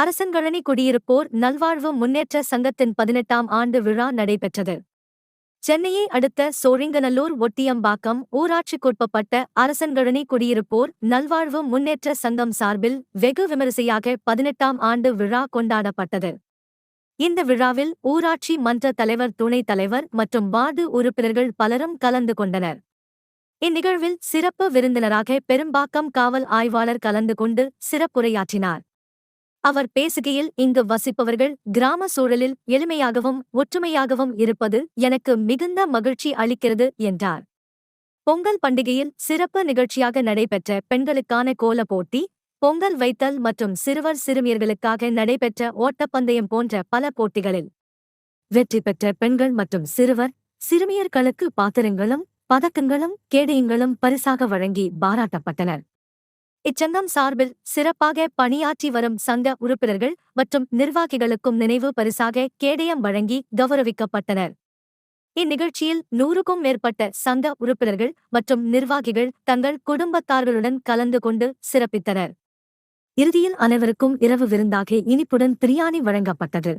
அரசன்கழனி குடியிருப்போர் நல்வாழ்வு முன்னேற்ற சங்கத்தின் பதினெட்டாம் ஆண்டு விழா நடைபெற்றது. சென்னையை அடுத்த சோழிங்கநல்லூர் ஒட்டியம்பாக்கம் ஊராட்சிக்குட்பட்ட அரசன்கழனி குடியிருப்போர் நல்வாழ்வு முன்னேற்ற சங்கம் சார்பில் வெகு விமரிசையாக பதினெட்டாம் ஆண்டு விழா கொண்டாடப்பட்டது. இந்த விழாவில் ஊராட்சி மன்ற தலைவர் துணைத் தலைவர் மற்றும் வார்டு உறுப்பினர்கள் பலரும் கலந்து கொண்டனர். இந்நிகழ்வில் சிறப்பு விருந்தினராக பெரும்பாக்கம் காவல் ஆய்வாளர் கலந்து கொண்டு சிறப்புரையாற்றினார். அவர் பேசுகையில் இங்கு வசிப்பவர்கள் கிராம சூழலில் எளிமையாகவும் ஒற்றுமையாகவும் இருப்பது எனக்கு மிகுந்த மகிழ்ச்சி அளிக்கிறது என்றார். பொங்கல் பண்டிகையில் சிறப்பு நிகழ்ச்சியாக நடைபெற்ற பெண்களுக்கான கோல போட்டி பொங்கல் வைத்தல் மற்றும் சிறுவர் சிறுமியர்களுக்காக நடைபெற்ற ஓட்டப்பந்தயம் போன்ற பல போட்டிகளில் வெற்றி பெற்ற பெண்கள் மற்றும் சிறுவர் சிறுமியர்களுக்கு பாத்திரங்களும் பதக்கங்களும் கேடயங்களும் பரிசாக வழங்கி பாராட்டப்பட்டனர். இச்சங்கம் சார்பில் சிறப்பாக பணியாற்றி வரும் சங்க உறுப்பினர்கள் மற்றும் நிர்வாகிகளுக்கும் நினைவு பரிசாக கேடயம் வழங்கி கௌரவிக்கப்பட்டனர். இந்நிகழ்ச்சியில் நூறுக்கும் மேற்பட்ட சங்க உறுப்பினர்கள் மற்றும் நிர்வாகிகள் தங்கள் குடும்பத்தார்களுடன் கலந்து கொண்டு சிறப்பித்தனர். இறுதியில் அனைவருக்கும் இரவு விருந்தாக இனிப்புடன் பிரியாணி வழங்கப்பட்டது.